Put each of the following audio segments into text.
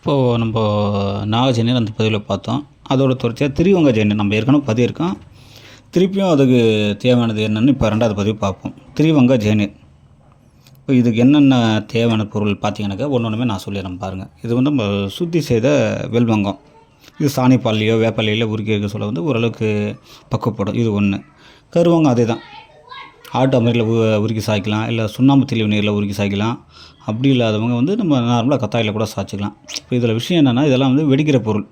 இப்போது நம்ம நாகஜெயந்தி அந்த பதிவில் பார்த்தோம். அதோட தொடர்ச்சியாக திரிவங்க ஜெயந்தி நம்ம ஏற்கனவே பதிவிருக்கோம். திருப்பியும் அதுக்கு தேவையானது என்னென்னு இப்போ ரெண்டாவது பதிவு பார்ப்போம். திரிவங்க ஜெயந்தி. இப்போ இதுக்கு என்னென்ன தேவையான பொருள் பார்த்தீங்கன்னாக்கா ஒன்று ஒன்றுமே நான் சொல்லிடுறேன் பாருங்கள் இது வந்து நம்ம சுத்தி செய்த வெல்வங்கம். இது சாணிப்பாலையோ வேப்பாலையிலோ உருக்கி இருக்க சொல்ல வந்து ஓரளவுக்கு பக்குவப்படும். இது ஒன்று கருவங்கம் அதே தான் ஆட்டு அமரியில் உருக்கி சாய்க்கலாம். இல்லை சுண்ணாம்பு தெளிவு நீரில் உருக்கி சாய்க்கலாம். அப்படி இல்லாதவங்க வந்து நம்ம நார்மலாக கத்தாயில் கூட சாய்ச்சிக்கலாம். இப்போ இதில் விஷயம் என்னென்னா இதெல்லாம் வந்து வெடிக்கிற பொருள்.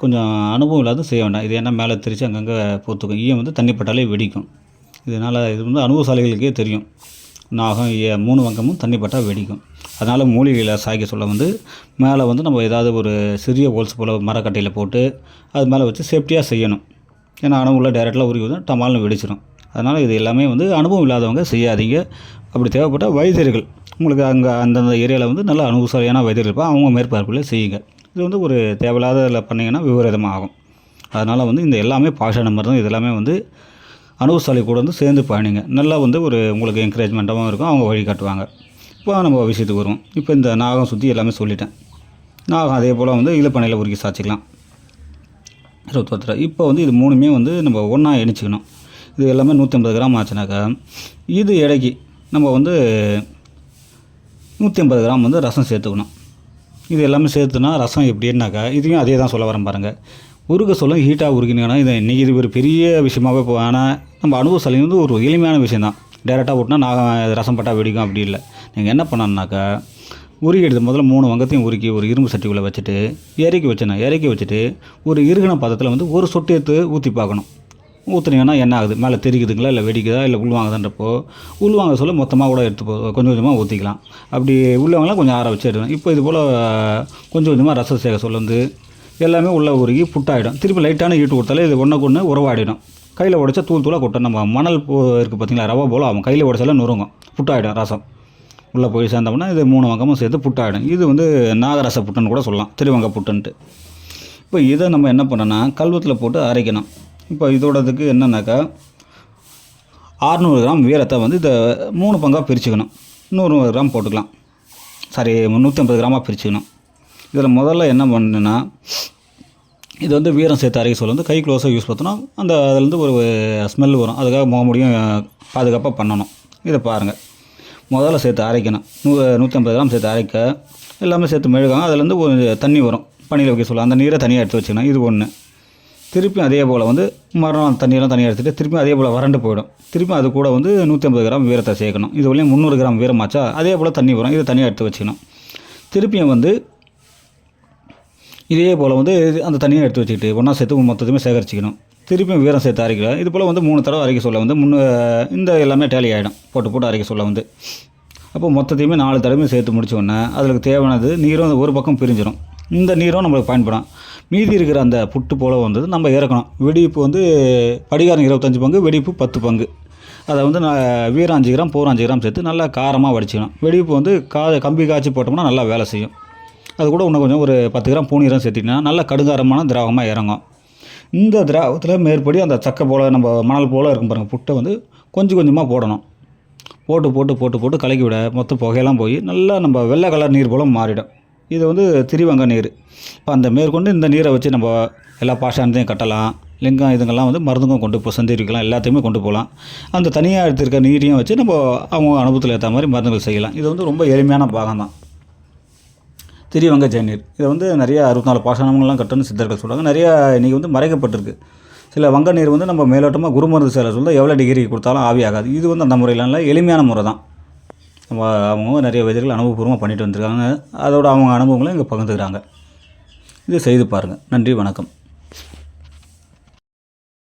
கொஞ்சம் அனுபவம் இல்லாத செய்ய வேண்டாம். இது என்ன மேலே தெரித்து அங்கங்கே பொறுத்துக்கும் ஈயம் வந்து தண்ணி பட்டாலே வெடிக்கும். இதனால் இது வந்து அனுபவசாலிகளுக்கே தெரியும். நாகம் மூணு வங்கமும் தண்ணி பட்டால் வெடிக்கும். அதனால் மூலிகையில் சாய்க்க சொல்ல வந்து மேலே வந்து நம்ம ஏதாவது ஒரு சிறிய ஹோல்ஸ் போல் மரக்கட்டையில் போட்டு அது மேலே வச்சு சேஃப்டியாக செய்யணும். ஏன்னா அணுகுள்ள டேரெக்டாக உருகி வந்து டமால்னு வெடிச்சிடும் அதனால் இது எல்லாமே வந்து அனுபவம் இல்லாதவங்க செய்யாதீங்க. அப்படி தேவைப்பட்ட வைத்தியர்கள் உங்களுக்கு அங்கே அந்தந்த ஏரியாவில் வந்து நல்ல அனுபவசாலியான வைத்தியர்கள் இருப்பாங்க. அவங்க மேற்பார்வையில் செய்யுங்க. இது வந்து ஒரு தேவையில்லாத இதில் பண்ணிங்கன்னா விபரீதமாக ஆகும் அதனால் வந்து இந்த எல்லாமே பாஷான மருந்து தான். இது எல்லாமே வந்து அனுபவசாலி கூட வந்து சேர்ந்து பயணிங்க நல்லா வந்து ஒரு உங்களுக்கு என்கரேஜ்மெண்ட்டாகவும் இருக்கும். அவங்க வழி காட்டுவாங்க. இப்போ நம்ம விஷயத்துக்கு வருவோம். இப்போ இந்த நாகம் சுற்றி எல்லாமே சொல்லிட்டேன். நாகம் அதே போல் வந்து இழுப்பனையில் உருக்கி சாச்சிக்கலாம் இருபத்தொருத்தர இப்போ வந்து இது மூணுமே வந்து நம்ம ஒன்றா இணைச்சிக்கணும். இது எல்லாமே நூற்றி ஐம்பது கிராம் ஆச்சுனாக்கா இது எடைக்கு நம்ம வந்து நூற்றி ஐம்பது கிராம் வந்து ரசம் சேர்த்துக்கணும். இது எல்லாமே சேர்த்துனா ரசம் எப்படின்னாக்கா இதையும் அதே தான் சொல்ல வரேன் பாருங்கள் உருக சொல்ல ஹீட்டாக உருகினீங்கன்னா இது இன்றைக்கி இது ஒரு பெரிய விஷயமாகவே போ ஆனால் நம்ம அனுபவசாலி வந்து ஒரு எளிமையான விஷயம் தான். டேரெக்டாக ஓட்டினா நான் ரசம் பட்டா வெடிக்கும் அப்படி இல்லை. நீங்கள் என்ன பண்ணணுன்னாக்கா உருகி எடுத்து முதல்ல மூணு வங்கத்தையும் உருக்கி ஒரு இரும்பு சட்டிக்குள்ளே வச்சுட்டு இறக்கி வச்சுனா இறக்கி வச்சுட்டு ஒரு இருகின பதத்தில் வந்து ஒரு சொட்டு எடுத்து ஊற்றி பார்க்கணும். ஊற்றுனீங்கன்னா என்ன ஆகுது? மேலே தெரிக்குதுங்களா இல்லை வெடிக்குதா? இல்லை உள்வாங்குதுன்றப்போ உள்வாங்க சொல்ல மொத்தமாக கூட எடுத்து போ கொஞ்சம் கொஞ்சமாக ஊற்றிக்கலாம் அப்படி உள்ளவங்களாம் கொஞ்சம் ஆற வச்சு எடுக்கணும். இப்போ இது போல் கொஞ்சம் கொஞ்சமாக ரசம் சேர்க்க சொல்ல வந்து எல்லாமே உள்ளே உருகி புட்டாயிடும். திருப்பி லைட்டான ஈட்டு கொடுத்தாலே இது ஒன்றுக்கு ஒன்று உறவாடிடும். கையில் உடச்சா தூள் தூளாக கொட்டும். நம்ம மணல் போ இருக்குது பார்த்தீங்களா? ரவா போல் அவன் கையில் உடைச்சாலே நொறுங்கும். புட்டாயிடும் ரசம். உள்ளே போய் சேர்ந்தோம்னா இது மூணு வங்கமும் சேர்த்து புட்டாயிடும். இது வந்து நாகரச புட்டுன்னு கூட சொல்லலாம். திருவங்க புட்டுன்ட்டு. இப்போ இதை நம்ம என்ன பண்ணோன்னா கல்வத்தில் போட்டு அரைக்கணும். இப்போ இதோடதுக்கு என்னன்னாக்கா ஆறுநூறு கிராம் வீரத்தை வந்து இதை மூணு பங்காக பிரிச்சுக்கணும். நூறு கிராம் போட்டுக்கலாம். சாரி முந்நூற்றி ஐம்பது கிராமாக பிரிச்சுக்கணும். இதில் முதல்ல என்ன பண்ணுன்னா இது வந்து வீரம் சேர்த்து அரைக்க சொல்ல வந்து கை க்ளோஸாக யூஸ் பார்த்தோன்னா அந்த அதுலேருந்து ஒரு ஸ்மெல் வரும். அதுக்காக முகமுடியும் பாதுகாப்பாக பண்ணணும். இதை பாருங்கள் முதல்ல சேர்த்து அரைக்கணும். நூ நூற்றி ஐம்பது கிராம் சேர்த்து அரைக்க எல்லாமே சேர்த்து மெழுகாங்க அதுலேருந்து ஒரு தண்ணி வரும். பனியில் வைக்க சொல்லலாம் அந்த நீரை தனியாக எடுத்து வச்சுக்கணும். இது ஒன்று திருப்பியும் அதே போல் வந்து மரம் தண்ணியெல்லாம் தனியாக எடுத்துகிட்டு திருப்பியும் அதே போல் வறண்டு போயிடும். திருப்பியும் அது கூட வந்து நூற்றி ஐம்பது கிராம் வீரத்தை சேர்க்கணும். இது வரையும் முந்நூறு கிராம் வீரமாச்சா அதே போல் தண்ணி வரும். இதை தனியாக எடுத்து வச்சுக்கணும். திருப்பியும் வந்து இதே போல் வந்து அந்த தண்ணியை எடுத்து வச்சுக்கிட்டு ஒன்றா சேர்த்து மொத்தத்தையுமே சேகரிச்சிக்கணும். திருப்பியும் வீரம் சேர்த்து அரைக்கல. இது போல் வந்து மூணு தடவை அரைக்க சொல்ல வந்து முன்னு இந்த எல்லாமே டேலி ஆகிடும் போட்டு போட்டு அரைக்க சொல்ல வந்து. அப்போ மொத்தத்தையுமே நாலு தடவையும் சேர்த்து முடிச்ச உடனே தேவையானது நீரும் அந்த ஒரு பக்கம் பிரிஞ்சிடும் இந்த நீரும் நம்மளுக்கு பயன்படும். மீதி இருக்கிற அந்த புட்டு போல் வந்தது நம்ம இறக்கணும். வெடிப்பு வந்து படிகாரம் இருபத்தஞ்சி பங்கு வெடிப்பு பத்து பங்கு. அதை வந்து நான் வீரம் அஞ்சு கிராம் பூராஞ்சு கிராம் சேர்த்து நல்லா காரமாக வடிச்சிக்கணும். வெடிப்பு வந்து கா கம்பி காய்ச்சி போட்டோம்னா நல்லா வேலை செய்யும். அது கூட இன்னும் கொஞ்சம் ஒரு பத்து கிராம் பூனீரம் சேர்த்திங்கன்னா நல்லா கடுங்காரமான திராவமாக இறங்கும். இந்த திராவத்தில் மேற்படி அந்த சக்கை போல் நம்ம மணல் போல் இருக்கும் பாருங்கள் புட்டை வந்து கொஞ்சம் கொஞ்சமாக போடணும். போட்டு போட்டு போட்டு போட்டு கலக்கி விட மொத்த புகையெல்லாம் போய் நல்லா நம்ம வெள்ளை கலர் நீர் போல் மாறிடும். இது வந்து திரிவங்க நீர். இப்போ அந்த மேற்கொண்டு இந்த நீரை வச்சு நம்ம எல்லா பாஷானத்தையும் கட்டலாம். லிங்கம் இதுங்கெல்லாம் வந்து மருந்துக்கும் கொண்டு போ சந்திரிக்கலாம் எல்லாத்தையுமே கொண்டு போகலாம். அந்த தனியாக எடுத்திருக்க நீரையும் வச்சு நம்ம அவங்க அனுபவத்தில் ஏற்ற மாதிரி மருந்துகள் செய்யலாம். இது வந்து ரொம்ப எளிமையான பாகம் தான். திரிவங்க ஜெயநீர் இதை வந்து நிறைய அறுபத்தி நாலு பாசனங்கள்லாம் கட்டணும்னு சித்தர்கள் சொல்கிறாங்க நிறையா இன்றைக்கி வந்து மறைக்கப்பட்டிருக்கு. சில வங்க நீர் வந்து நம்ம மேலோட்டமாக குருமருந்து சேலை சொல்ல எவ்வளோ டிகிரி கொடுத்தாலும் ஆவியாகாது. இது வந்து அந்த முறையிலாம் இல்லை எளிமையான முறை தான். நம்ம அவங்க நிறைய விதைகள் அனுபவபூர்வமாக பண்ணிட்டு வந்திருக்காங்க. அதோட அவங்க அனுபவங்களும் இங்கே பகிர்ந்துக்கிறாங்க. இது செய்து பாருங்கள் நன்றி வணக்கம்.